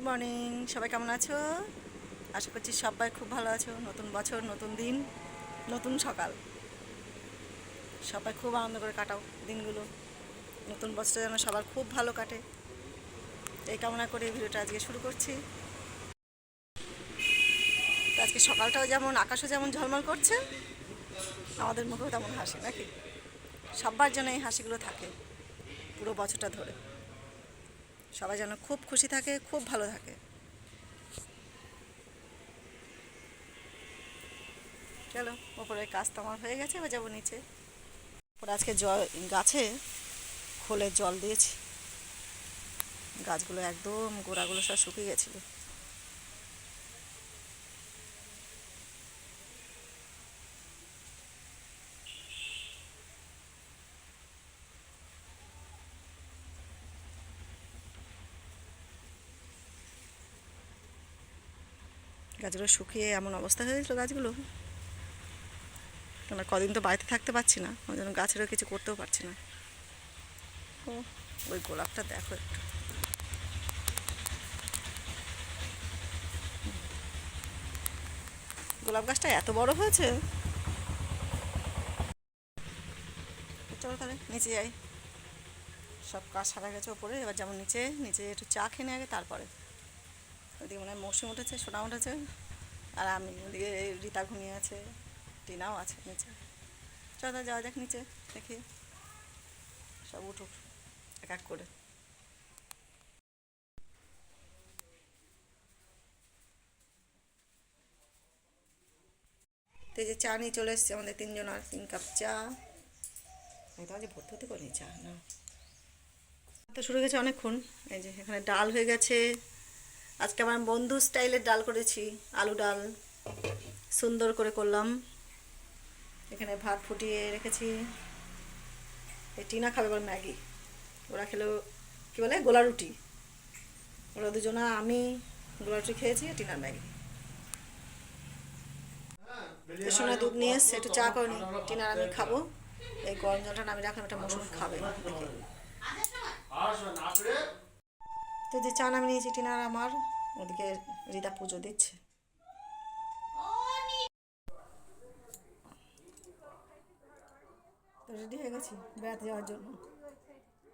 Good morning সবাই কেমন আছো? আশা করছি সবাই খুব ভালো আছো। নতুন বছর, নতুন দিন, নতুন সকাল। সবাই খুব আনন্দ করে কাটাও দিনগুলো। নতুন বছরটা যেন সবার খুব ভালো কাটে। এই কামনা করে ভিডিওটা আজকে শুরু করছি। আজকে সকালটাও যেমন, আকাশও যেমন ঝলমল করছে, আমাদের মুখেও তেমন হাসি, নাকি? সবার জন্য এই হাসিগুলো থাকে পুরো বছরটা ধরে। সবাই যেন খুব খুশি থাকে, খুব ভালো থাকে। চলো ওপরে কাজ তো আমার হয়ে গেছে, এবার যাব নিচে। ওপরে আজকে জল, গাছে খোলে জল দিয়েছি। গাছগুলো একদম গোড়াগুলো সব শুকিয়ে গেছিল। গাছগুলো শুকিয়ে এমন অবস্থা হয়েছিল গাছগুলো। আমরা কদিন তো বাড়িতে থাকতে পারছি না, ওই জন্য গাছেরও কিছু করতেও পারছি না। ও, ওই গোলাপটা দেখো একটু। গোলাপ গাছটা এত বড় হয়েছে? চলো তাহলে, নিচে যাই। সব কাজ সারা গেছে ওপরে, এবার যেমন নিচে নিচে একটু চা খেয়ে আগে তারপরে। ওদিকে মনে হয় মৌসুম উঠেছে সোনা উঠেছে, আর আমি ওদিকে রীতা ঘুমিয়ে আছে, টিনাও আছে নিচে। চল যাওয়া যাক নিচে, দেখি। সব উঠুক, এক এক করে। যে চা নিয়ে চলে এসছে আমাদের তিনজন আর তিন কাপ চা। আমি তো আজ ভর্তি হতে করিনি চা, না। তো শুরু গেছে অনেকক্ষণ, এই যে এখানে ডাল হয়ে গেছে আজকে আমার বন্ধু স্টাইলের ডাল করেছি, আলু ডাল। সুন্দর করে করলাম। এখানে ভাত ফুটিয়ে রেখেছি। এই টিনা খাবে এবার ম্যাগি। ওরা খেলো, কী বলে? গোলা রুটি। ওরা দুজনা, আমি গোলা রুটি খেয়েছি টিনার ম্যাগি। এর দুধ নিয়ে এসছে, একটু চা করে নি। টিনার আমি খাব। এই গরম জলটা আমি রাখলাম, একটা মৌসুমি খাবে। দেখি তো যে চা নামিয়ে নিয়েছি, টিনার আমার, ওদিকে রিতা পুজো দিচ্ছে। তো রেডি হয়ে গেছি বেড়াতে যাওয়ার জন্য।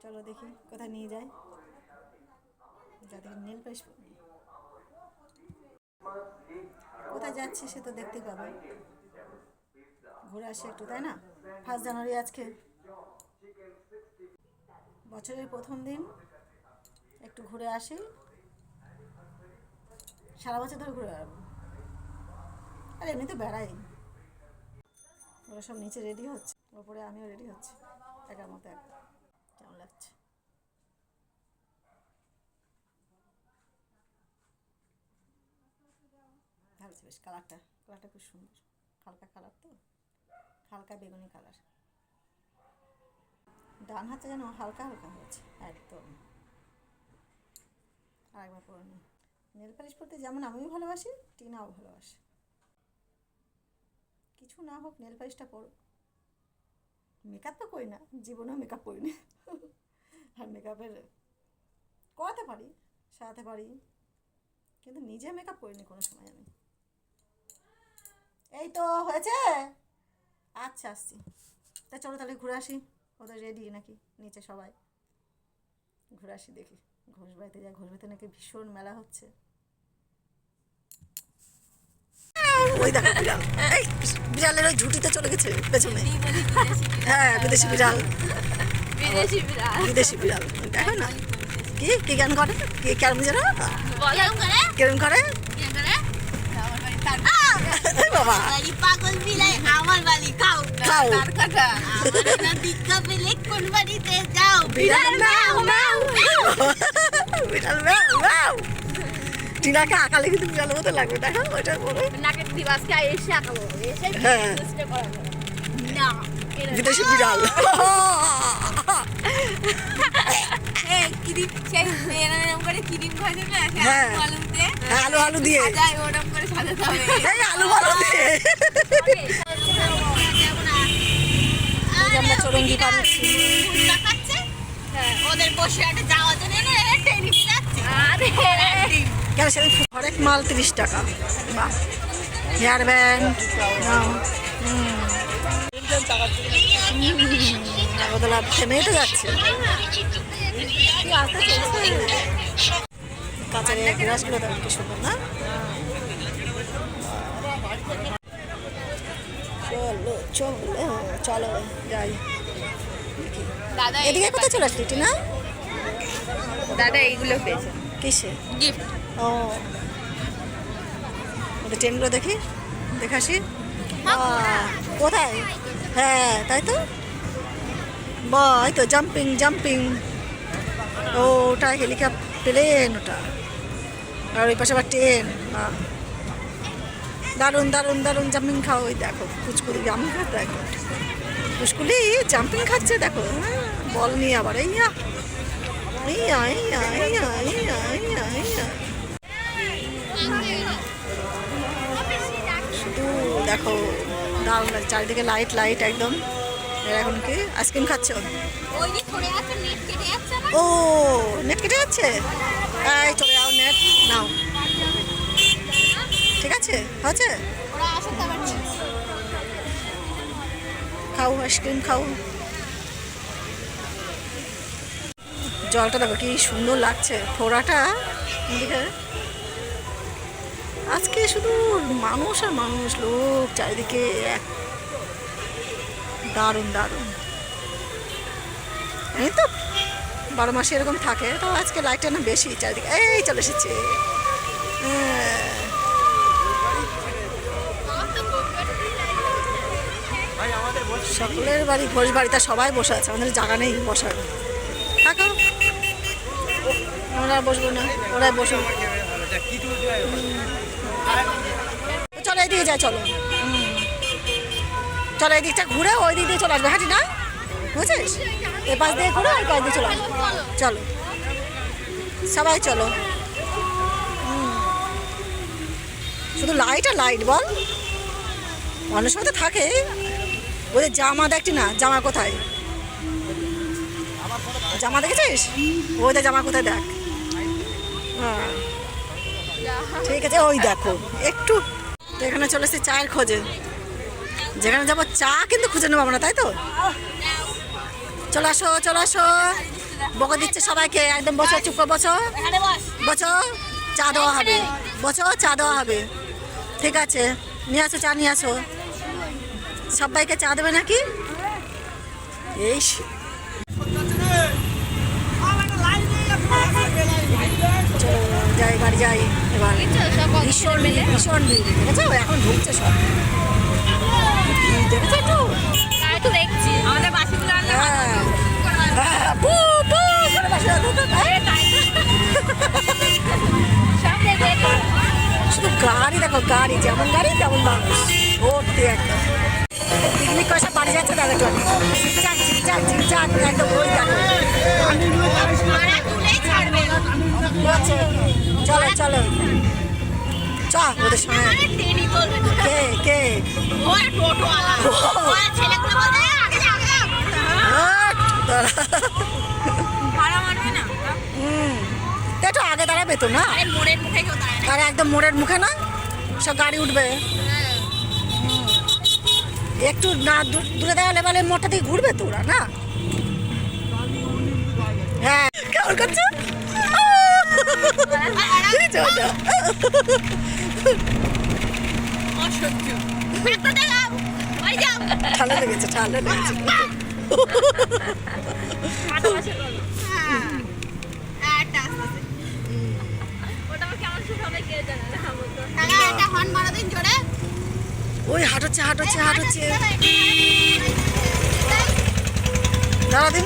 চলো দেখি কোথায় নিয়ে যায় যাতে নেল পালিশ কোথায় যাচ্ছি সে তো দেখতে পাবে। ঘুরে আসি একটু, তাই না? ফার্স্ট জানুয়ারি আজকে। বছরের প্রথম দিন। একটু ঘুরে আসি। সারা বছর ধরে ঘুরে বেড়াবো। আর এমনিতে বেড়াই। ওরা সব নিচে রেডি হচ্ছে। ওপরে আমিও রেডি হচ্ছি। একার মতো এক। কেমন লাগছে? ভালো বেশ। কালারটা কালারটা খুব সুন্দর। হালকা কালার তো। হালকা বেগুনি কালার ডান হাতে যেন হালকা হালকা হয়েছে। একদম। আরেকবার পরে নিই। নেল পালিশ পরতে যেমন আমিও ভালোবাসি, টিনাও ভালোবাসে। কিছু না হোক নেল পালিশটা পরো মেকআপ তো করি না, জীবনেও মেকআপ করিনি আর মেকআপের করাতে পারি, সারাতে পারি, কিন্তু নিজে মেকআপ করিনি কোনো সময় আমি। এই তো, হয়েছে? আচ্ছা আসছি। তা চলো তাহলে ঘুরে আসি, ওদের রেডি নাকি? নিচে সবাই। ঘুরে আসি দেখি। ঘোষ বাড়িতে যাই ঘোষ বাড়িতে নাকি ভীষণ মেলা হচ্ছে। ওই দেখো বিড়াল। এই বিড়ালের ওই ঝুঁটিতে চলে গেছে পেছনে। হ্যাঁ বিদেশি বিড়াল। বিদেশি বিড়াল। বিদেশি বিড়াল। দেখো না। কি? কি গান করে? কি কেমন যেন? করে? বাবা। পাগল বিলাই আমার বাড়ি খাও খাও। তার কথা আমার দীক্ষা পেলে কোন বাড়িতে যাও। বিড়াল ম্যাও টিনাকে আকালে কিন্তু মতো লাগবে। দেখো ওইটা বলো নাকের দিবাসকে এসে আঁকাবো। এসে হ্যাঁ। না বিদেশি বিড়াল। ক্রিম সেই এরম এরম করে ক্রিম খাওয়া না হ্যাঁ। আলু দিয়ে হ্যাঁ, আলু আলু দিয়ে। সাজাই ওরম করে সাজাতে হবে। এই আলু ভালো দিয়ে। আমরা চরঙ্গি পাচ্ছি ওদের বসে একটা যাওয়ার জন্য টেনে হরেক মাল তিরিশ টাকা। বাহ। Hair band. নাগরদোলা থেমেই তো যাচ্ছে। কাঁচারে গ্লাসগুলো দেখো কি সুন্দর না? চলো চলো চলো যাই। এদিকে কোথায় চলে আসলি টিনা? দাদা এইগুলো পেয়েছে। কিসে? গিফট ও। ওদের ট্রেনগুলো দেখি দেখাসি। বাহ, কোথায়? হ্যাঁ তাই তো? বা এই তো জাম্পিং জাম্পিং ও ওটা হেলিকপ্টার প্লেন ওটা। আর ওই পাশে আবার ট্রেন বাহ। দারুণ দারুণ দারুণ জাম্পিং খাও। ওই দেখো কুচকুলি জাম্পিং খাচ্ছে দেখো কুচকুলি জাম্পিং খাচ্ছে দেখো। হ্যাঁ, বল নিয়ে আবার এই শুধু দেখো দারুণ চারিদিকে লাইট লাইট একদম। এখন কি? আইসক্রিম খাচ্ছ ও নেট কেটে যাচ্ছে? এই চলে যাও নেট নাও। ঠিক আছে? হচ্ছে খাও আইসক্রিম খাও। জলটা দেখো কি সুন্দর লাগছে। ফোড়াটা আজকে শুধু মানুষ আর মানুষ, লোক চারিদিকে এক। দারুণ দারুণ। এই তো বারো মাসে এরকম থাকে, তো আজকে লাইটটা না বেশি চারিদিকে। এই চলে এসেছে। হ্যাঁ। সকলের বাড়ি, ঘোষ বাড়িতে সবাই বসে আছে, আমাদের জায়গা নেই বসার। থাকো। আমরা বসবো না, ওরাই বসো চলো এইদিকে যাই, চলো। চলো এই দিকটা ঘুরে ওই দিক দিয়ে চলে আসবে। হাঁটি না বুঝছিস? এ পাশ দিয়ে ঘুরে ওই পাশ দিয়ে চলে আসবে। চলো। সবাই চলো। শুধু লাইট আর লাইট বল। অনেক সময় তো থাকে। ওদের জামা দেখছি না জামা কোথায়? জামা দেখেছিস? ওদের জামা কোথায় দেখ? ঠিক আছে ওই দেখো। একটু তো এখানে চলে এসেছি চায়ের খোঁজে। যেখানে যাব চা কিন্তু খুঁজে নেব আমরা তাই তো? চলে আসো চলে আসো। বকে দিচ্ছে সবাইকে একদম বসো চুপ করে বসো। বসো। চা দেওয়া হবে। বসো চা দেওয়া হবে। ঠিক আছে নিয়ে আসো চা নিয়ে আসো। সবাইকে চা দেবে নাকি? এই সে- চলো যাই বাড়ি যাই। এবার ভীষণ ভিড়, ভীষণ ভিড় দেখেছ? এখন ঢুকছে সব। দেখেছ একটু? দেখছি। আমাদের বাসিগুলো শুধু গাড়ি দেখো গাড়ি যেমন গাড়ি তেমন মানুষ। ভর্তি একদম। পিকনিক করে সব বাড়ি যাচ্ছে তাদের জন্য চিকচাক চিকচাক চিকচাক একদম ওই দেখো। বলছে, চলো চলো। চ ওদের সঙ্গে কে কে? একটু আগে দাঁড়াবে তো না? আরে একদম মোড়ের মুখে না? সব গাড়ি উঠবে। একটু না দূরে দাঁড়ালে বলে মোটটা দিয়ে ঘুরবে তো ওরা না? হ্যাঁ। কেমন করছ? যাও ঠান্ডা লেগেছে ঠান্ডা লেগেছে হ্যাঁ ওই হাঁটচ্ছে হাঁটচ্ছে হাঁটচ্ছে দাঁড়া দিন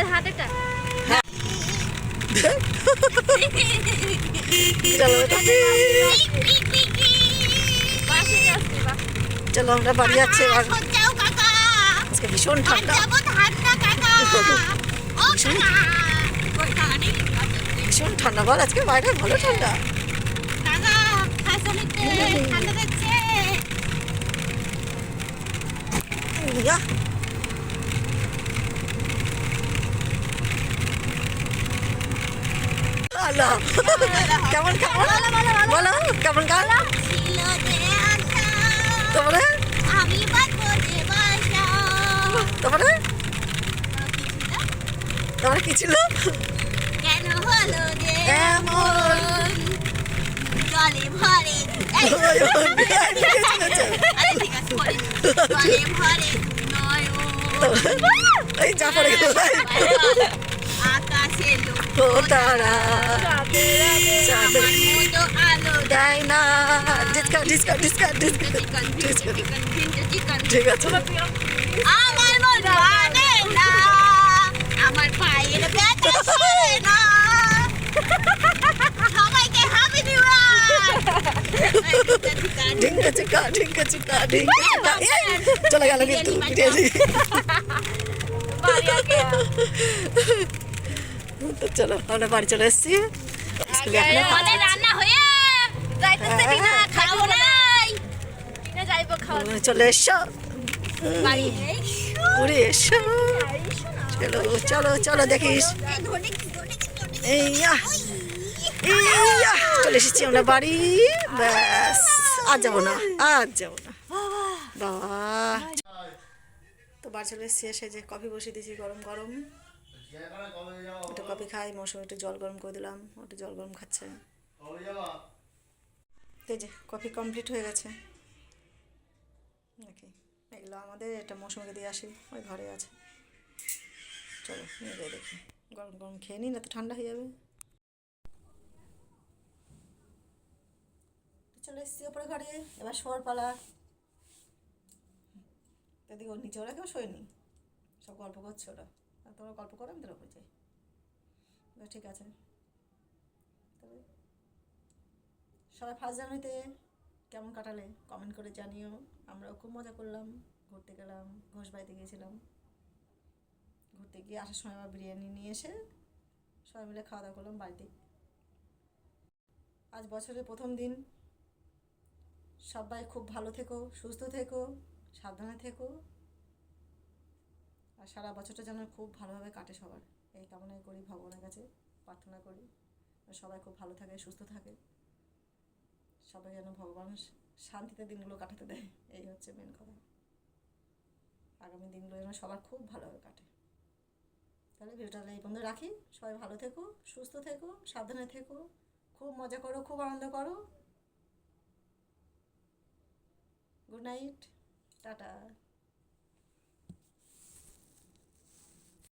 এই তো। তোমাদের চলো আমরা বাড়ি যাচ্ছি আজকে ভীষণ ঠান্ডা। ভীষণ ঠান্ডা বল আজকে বাইরে ভালো ঠান্ডা। ইয়া না কেমন কেমন? বলো কেমন বাসা তারপরে তারপরে কি ছিল? কেন হলো এমন। জলে ভরে। জলে ভরে। এই যা পড়ে গেল। আকাশে তারা চাঁদের আমার মতো আলো দেয় না ডিসকা ডিসকা ডিসকা ডিসকা চিকন চিকন চিকন চিকন ঠিক আছে আমার মন মানে না আমার পায়ের ব্যথা সরে না সবাইকে হাবি দিবা ঢিঙ্কা চিকা ঢিঙ্কা চিকা ঢিঙ্কা চিকা এই, চলে গেল কিন্তু বিরিয়ানি তো চলো আমরা বাড়ি চলে এসেছি। স্কুলে রান্না হয়ে খাব নাই। যাইবো খাওয়া চলে এসো। বাড়ি উড়ে এসো। চলো চলো চলো দেখিস চলে এসেছি আমরা বাড়ি। ব্যাস আজ যাব না আজ যাব না। বাবা তো বাড়ি চলে এসেছি এসে যে কফি বসিয়ে দিয়েছি গরম গরম। একটু কফি খাই, মৌসুমি একটু জল গরম করে দিলাম ওটা জল গরম খাচ্ছে। এই যে, কফি কমপ্লিট হয়ে গেছে। নাকি? এগুলো আমাদের, এটা মৌসুমিকে দিয়ে আসি, ওই ঘরে আছে। চলো, নিয়ে যাই দেখি। গরম গরম খেয়ে নিই না তো ঠান্ডা হয়ে যাবে। চলে এসেছি ওপরে ঘরে, এবার শোয়ার পালা। এদিকে ওর নিচে, ওরা কেউ শোয়নি। সব গল্প করছে ওরা। তোমরা গল্প করো, আমি তোরা এবার ঠিক আছে। তবে সবাই ফার্স্ট জানুয়ারিতে কেমন কাটালে কমেন্ট করে জানিও। আমরাও খুব মজা করলাম, ঘুরতে গেলাম, ঘোষ বাড়িতে গিয়েছিলাম। ঘুরতে গিয়ে আসার সময় আবার বিরিয়ানি নিয়ে এসে সবাই মিলে খাওয়া দাওয়া করলাম বাড়িতে। আজ বছরের প্রথম দিন। সবাই খুব ভালো থেকো, সুস্থ থেকো, সাবধানে থেকো। আর সারা বছরটা যেন খুব ভালোভাবে কাটে সবার। এই কামনাই করি, ভগবানের কাছে প্রার্থনা করি। সবাই খুব ভালো থাকে, সুস্থ থাকে। সবাই যেন ভগবান শান্তিতে দিনগুলো কাটাতে দেয়, এই হচ্ছে মেন কথা। আগামী দিনগুলো যেন সবার খুব ভালোভাবে কাটে। তাহলে ভিডিওটা এই পর্যন্ত রাখি। সবাই ভালো থেকো, সুস্থ থেকো, সাবধানে থেকো। খুব মজা করো, খুব আনন্দ করো। Good night, tata.